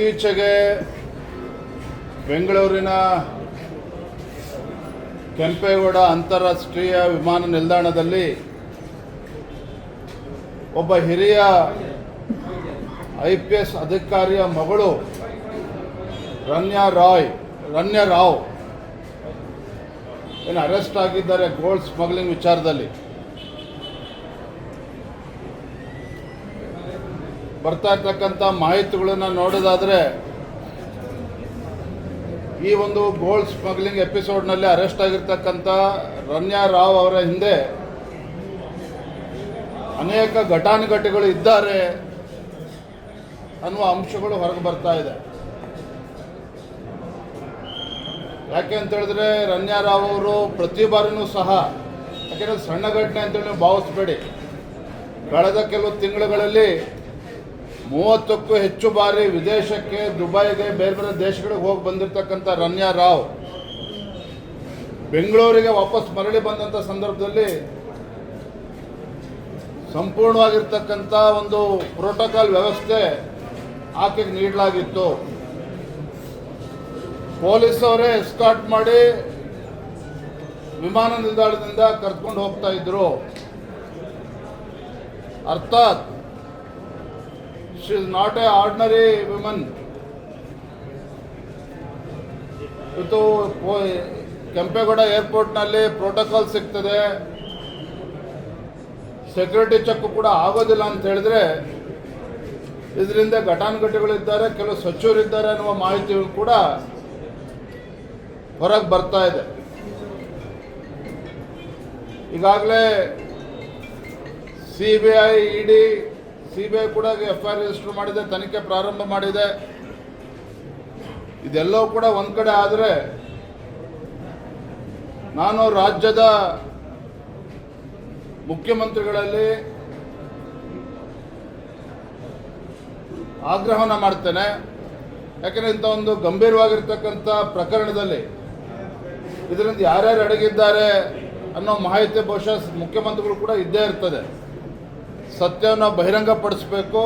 ಇತ್ತೀಚೆಗೆ ಬೆಂಗಳೂರಿನ ಕೆಂಪೇಗೌಡ ಅಂತಾರಾಷ್ಟ್ರೀಯ ವಿಮಾನ ನಿಲ್ದಾಣದಲ್ಲಿ ಒಬ್ಬ ಹಿರಿಯ ಐ ಪಿ ಎಸ್ ಅಧಿಕಾರಿಯ ಮಗಳು ರನ್ಯಾ ರಾಯ್, ರನ್ಯಾ ರಾವ್. ಏನು ಅರೆಸ್ಟ್ ಆಗಿದ್ದಾರೆ ಗೋಲ್ಡ್ ಸ್ಮಗ್ಲಿಂಗ್ ವಿಚಾರದಲ್ಲಿ. ಬರ್ತಾ ಇರ್ತಕ್ಕಂಥ ಮಾಹಿತಿಗಳನ್ನು ನೋಡೋದಾದರೆ, ಈ ಒಂದು ಗೋಲ್ಡ್ ಸ್ಮಗ್ಲಿಂಗ್ ಎಪಿಸೋಡ್ನಲ್ಲಿ ಅರೆಸ್ಟ್ ಆಗಿರ್ತಕ್ಕಂಥ ರನ್ಯಾ ರಾವ್ ಅವರ ಹಿಂದೆ ಅನೇಕ ಘಟಾನುಘಟಿಗಳು ಇದ್ದಾರೆ ಅನ್ನುವ ಅಂಶಗಳು ಹೊರಗೆ ಬರ್ತಾ ಇದೆ. ಯಾಕೆ ಅಂತ ಹೇಳಿದ್ರೆ, ರನ್ಯಾ ರಾವ್ ಅವರು ಪ್ರತಿ ಬಾರಿನೂ ಸಹ, ಯಾಕೆಂದ್ರೆ ಸಣ್ಣ ಘಟನೆ ಅಂತೇಳಿ ನೀವು ಭಾವಿಸ್ಬೇಡಿ. ಕಳೆದ ಕೆಲವು ತಿಂಗಳುಗಳಲ್ಲಿ ಮೂವತ್ತಕ್ಕೂ ಹೆಚ್ಚು ಬಾರಿ ವಿದೇಶಕ್ಕೆ, ದುಬೈಗೆ, ಬೇರೆ ಬೇರೆ ದೇಶಗಳಿಗೆ ಹೋಗಿ ಬಂದಿರತಕ್ಕಂಥ ರನ್ಯಾ ರಾವ್ ಬೆಂಗಳೂರಿಗೆ ವಾಪಸ್ ಮರಳಿ ಬಂದಂಥ ಸಂದರ್ಭದಲ್ಲಿ ಸಂಪೂರ್ಣವಾಗಿರ್ತಕ್ಕಂಥ ಒಂದು ಪ್ರೋಟೋಕಾಲ್ ವ್ಯವಸ್ಥೆ ಆಕೆಗೆ ನೀಡಲಾಗಿತ್ತು. ಪೊಲೀಸ್ ಅವರೇ ಎಸ್ಕಾಟ್ ಮಾಡಿ ವಿಮಾನ ನಿಲ್ದಾಣದಿಂದ ಕರ್ಕೊಂಡು ಹೋಗ್ತಾ ಇದ್ರು. ಅರ್ಥಾತ್ she is not a ordinary woman ಪೋ- ಕೆಂಪೇಗೌಡ ಏರ್ಪೋರ್ಟ್ನಲ್ಲಿ ಪ್ರೋಟೋಕಾಲ್ ಸಿಗ್ತದೆ ಸೆಕ್ಯೂರಿಟಿ ಚೆಕ್ ಕೂಡ ಆಗೋದಿಲ್ಲ ಅಂತ ಹೇಳಿದ್ರೆ ಇದರಿಂದ ಘಟಾನುಘಟಿಗಳಿದ್ದಾರೆ ಕೆಲವು ಸಚಿವರಿದ್ದಾರೆ ಅನ್ನುವ ಮಾಹಿತಿ ಕೂಡ ಹೊರಗೆ ಬರ್ತಾ ಇದೆ ಈಗಾಗಲೇ C B I ED C ಕೂಡ ಎಫ್ ಐ ಆರ್ ರಿಜಿಸ್ಟರ್ ಮಾಡಿದೆ, ತನಿಖೆ ಪ್ರಾರಂಭ ಮಾಡಿದೆ. ಇದೆಲ್ಲವೂ ಕೂಡ ಒಂದು ಕಡೆ ಆದರೆ ನಾನು ರಾಜ್ಯದ ಮುಖ್ಯಮಂತ್ರಿಗಳಲ್ಲಿ ಆಗ್ರಹವನ್ನು ಮಾಡ್ತೇನೆ. ಯಾಕೆಂದರೆ ಇಂಥ ಒಂದು ಗಂಭೀರವಾಗಿರ್ತಕ್ಕಂಥ ಪ್ರಕರಣದಲ್ಲಿ ಇದರಿಂದ ಯಾರ್ಯಾರು ಅಡಗಿದ್ದಾರೆ ಅನ್ನೋ ಮಾಹಿತಿ ಬಹುಶಃ ಮುಖ್ಯಮಂತ್ರಿಗಳು ಕೂಡ ಇದ್ದೇ ಇರ್ತದೆ. ಸತ್ಯವನ್ನು ಬಹಿರಂಗಪಡಿಸಬೇಕು.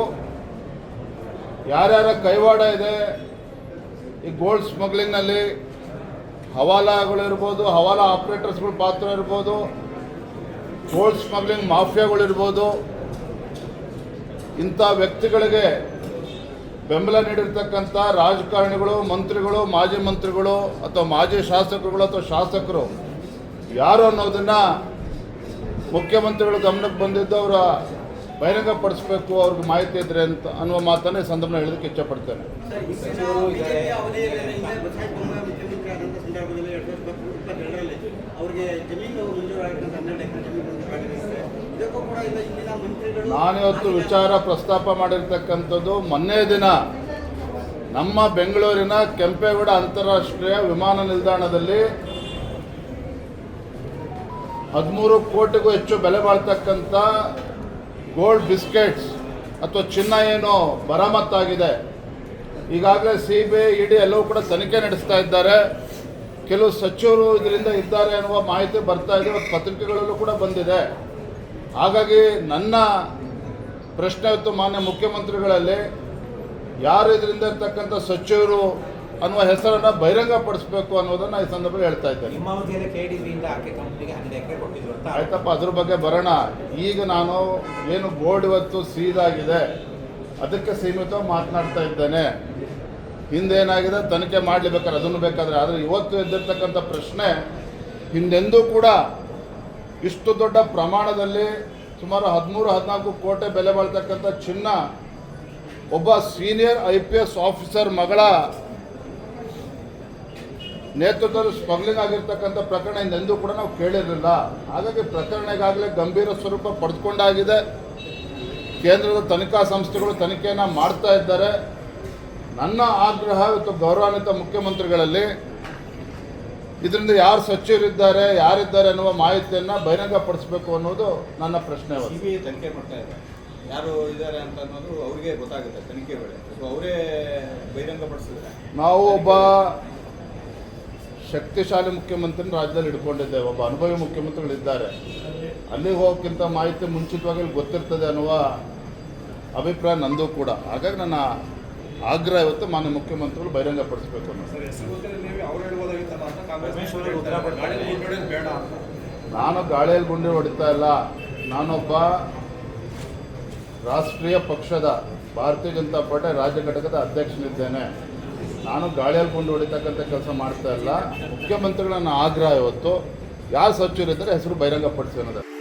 ಯಾರ್ಯಾರ ಕೈವಾಡ ಇದೆ, ಈ ಗೋಲ್ಡ್ ಸ್ಮಗ್ಲಿಂಗ್ನಲ್ಲಿ ಹವಾಲಾಗಳಿರ್ಬೋದು ಹವಾಲಾ ಆಪ್ರೇಟರ್ಸ್ಗಳ ಪಾತ್ರ ಇರ್ಬೋದು ಗೋಲ್ಡ್ ಸ್ಮಗ್ಲಿಂಗ್ ಮಾಫಿಯಾಗಳಿರ್ಬೋದು ಇಂಥ ವ್ಯಕ್ತಿಗಳಿಗೆ ಬೆಂಬಲ ನೀಡಿರ್ತಕ್ಕಂಥ ರಾಜಕಾರಣಿಗಳು, ಮಂತ್ರಿಗಳು, ಮಾಜಿ ಮಂತ್ರಿಗಳು ಅಥವಾ ಮಾಜಿ ಶಾಸಕರುಗಳು ಅಥವಾ ಶಾಸಕರು ಯಾರು ಅನ್ನೋದನ್ನು ಮುಖ್ಯಮಂತ್ರಿಗಳ ಗಮನಕ್ಕೆ ಬಂದಿದ್ದು ಅವರ ಬಹಿರಂಗಪಡಿಸಬೇಕು, ಅವ್ರಿಗೆ ಮಾಹಿತಿ ಇದ್ರೆ ಅಂತ ಅನ್ನುವ ಮಾತನ್ನು ಈ ಸಂದರ್ಭ ಹೇಳೋದಕ್ಕೆ ಇಚ್ಛಪಡ್ತೇನೆ. ನಾನಿವತ್ತು ವಿಚಾರ ಪ್ರಸ್ತಾಪ ಮಾಡಿರ್ತಕ್ಕಂಥದ್ದು, ಮೊನ್ನೆ ದಿನ ನಮ್ಮ ಬೆಂಗಳೂರಿನ ಕೆಂಪೇಗೌಡ ಅಂತಾರಾಷ್ಟ್ರೀಯ ವಿಮಾನ ನಿಲ್ದಾಣದಲ್ಲಿ ಹದಿಮೂರು ಕೋಟಿಗೂ ಹೆಚ್ಚು ಬೆಲೆ ಬಾಳ್ತಕ್ಕಂಥ ಗೋಲ್ಡ್ ಬಿಸ್ಕೆಟ್ಸ್ ಅಥವಾ ಚಿನ್ನ ಏನು ಬರಾಮತ್ತಾಗಿದೆ ಈಗಾಗಲೇ ಸಿ ಬಿ ಐ ಇಡಿ ಎಲ್ಲವೂ ಕೂಡ ತನಿಖೆ ನಡೆಸ್ತಾ ಇದ್ದಾರೆ. ಕೆಲವು ಸಚಿವರು ಇದರಿಂದ ಇದ್ದಾರೆ ಅನ್ನುವ ಮಾಹಿತಿ ಬರ್ತಾ ಇದೆ ಮತ್ತು ಪತ್ರಿಕೆಗಳಲ್ಲೂ ಕೂಡ ಬಂದಿದೆ. ಹಾಗಾಗಿ ನನ್ನ ಪ್ರಶ್ನೆ ಇತ್ತು ಮಾನ್ಯ ಮುಖ್ಯಮಂತ್ರಿಗಳಲ್ಲಿ, ಯಾರು ಇದರಿಂದ ಇರ್ತಕ್ಕಂಥ ಸಚಿವರು ಅನ್ನುವ ಹೆಸರನ್ನು ಬಹಿರಂಗಪಡಿಸಬೇಕು ಅನ್ನೋದನ್ನು ಈ ಸಂದರ್ಭದಲ್ಲಿ ಹೇಳ್ತಾ ಇದ್ದೇನೆ. ಆಯ್ತಪ್ಪ ಅದ್ರ ಬಗ್ಗೆ ಬರೋಣ. ಈಗ ನಾನು ಏನು ಬೋರ್ಡ್ ಇವತ್ತು ಸೀದಾಗಿದೆ ಅದಕ್ಕೆ ಸೀಮಿತ ಮಾತನಾಡ್ತಾ ಇದ್ದೇನೆ. ಹಿಂದೇನಾಗಿದೆ ತನಿಖೆ ಮಾಡಲಿಬೇಕಾದ್ರೆ ಅದನ್ನು ಬೇಕಾದರೆ. ಆದರೆ ಇವತ್ತು ಎದ್ದಿರ್ತಕ್ಕಂಥ ಪ್ರಶ್ನೆ ಹಿಂದೆಂದೂ ಕೂಡ ಇಷ್ಟು ದೊಡ್ಡ ಪ್ರಮಾಣದಲ್ಲಿ ಸುಮಾರು ಹದಿಮೂರು ಹದಿನಾಲ್ಕು ಕೋಟೆ ಬೆಲೆ ಬಾಳ್ತಕ್ಕಂಥ ಚಿನ್ನ ಒಬ್ಬ senior I P S officer ಮಗಳ ನೇತೃತ್ವದಲ್ಲಿ ಸ್ಮಗ್ಲಿಂಗ್ ಆಗಿರ್ತಕ್ಕಂಥ ಪ್ರಕರಣ ಇಂದೆಂದೂ ಕೂಡ ನಾವು ಕೇಳಿರಲಿಲ್ಲ. ಹಾಗಾಗಿ ಪ್ರಕರಣ ಈಗಾಗಲೇ ಗಂಭೀರ ಸ್ವರೂಪ ಪಡೆದುಕೊಂಡಾಗಿದೆ. ಕೇಂದ್ರದ ತನಿಖಾ ಸಂಸ್ಥೆಗಳು ತನಿಖೆಯನ್ನು ಮಾಡ್ತಾ ಇದ್ದಾರೆ. ನನ್ನ ಆಗ್ರಹ ಇವತ್ತು ಗೌರವಾನ್ವಿತ ಮುಖ್ಯಮಂತ್ರಿಗಳಲ್ಲಿ ಇದರಿಂದ ಯಾರು ಸಚಿವರಿದ್ದಾರೆ ಯಾರಿದ್ದಾರೆ ಅನ್ನುವ ಮಾಹಿತಿಯನ್ನು ಬಹಿರಂಗಪಡಿಸಬೇಕು ಅನ್ನೋದು ನನ್ನ ಪ್ರಶ್ನೆ ತನಿಖೆ ಮಾಡ್ತಾ ಇದೆ. ಯಾರು ಇದ್ದಾರೆ ಅಂತ ಅನ್ನೋದು ಅವ್ರಿಗೆ ಗೊತ್ತಾಗುತ್ತೆ ತನಿಖೆ ವೇಳೆ. ಅವರೇ ಬಹಿರಂಗಪಡಿಸಿದ್ರೆ ನಾವು ಒಬ್ಬ ಶಕ್ತಿಶಾಲಿ ಮುಖ್ಯಮಂತ್ರಿನ ರಾಜ್ಯದಲ್ಲಿ ಇಟ್ಕೊಂಡಿದ್ದೆ ಒಬ್ಬ ಅನುಭವಿ ಮುಖ್ಯಮಂತ್ರಿಗಳಿದ್ದಾರೆ. ಅಲ್ಲಿಗೆ ಹೋಗೋಕ್ಕಿಂತ ಮಾಹಿತಿ ಮುಂಚಿತವಾಗಿ ಗೊತ್ತಿರ್ತದೆ ಅನ್ನುವ ಅಭಿಪ್ರಾಯ ನಂದು ಕೂಡ. ಹಾಗಾಗಿ ನನ್ನ ಆಗ್ರಹ ಇವತ್ತು ಮಾನ್ಯ ಮುಖ್ಯಮಂತ್ರಿಗಳು ಬಹಿರಂಗಪಡಿಸಬೇಕು ನಾನು ಗಾಳಿಯಲ್ಲಿ ಗುಂಡಿ ಹೊಡಿತಾ ಇಲ್ಲ. ನಾನೊಬ್ಬ ರಾಷ್ಟ್ರೀಯ ಪಕ್ಷದ ಭಾರತೀಯ ಜನತಾ ಪಾರ್ಟಿ ರಾಜ್ಯ ಘಟಕದ ಅಧ್ಯಕ್ಷನಿದ್ದೇನೆ. ನಾನು ಗಾಳಿಯಲ್ಲಿ ಕೊಂಡು ಹೊಡಿತಕ್ಕಂಥ ಕೆಲಸ ಮಾಡ್ತಾ ಇಲ್ಲ. ಮುಖ್ಯಮಂತ್ರಿಗಳನ್ನ ಆಗ್ರಹ ಇವತ್ತು. ಯಾರು ಸಚಿವರಿದ್ದರೆ, ಹೆಸರು ಬಹಿರಂಗಪಡಿಸಿ ಅನ್ನೋದು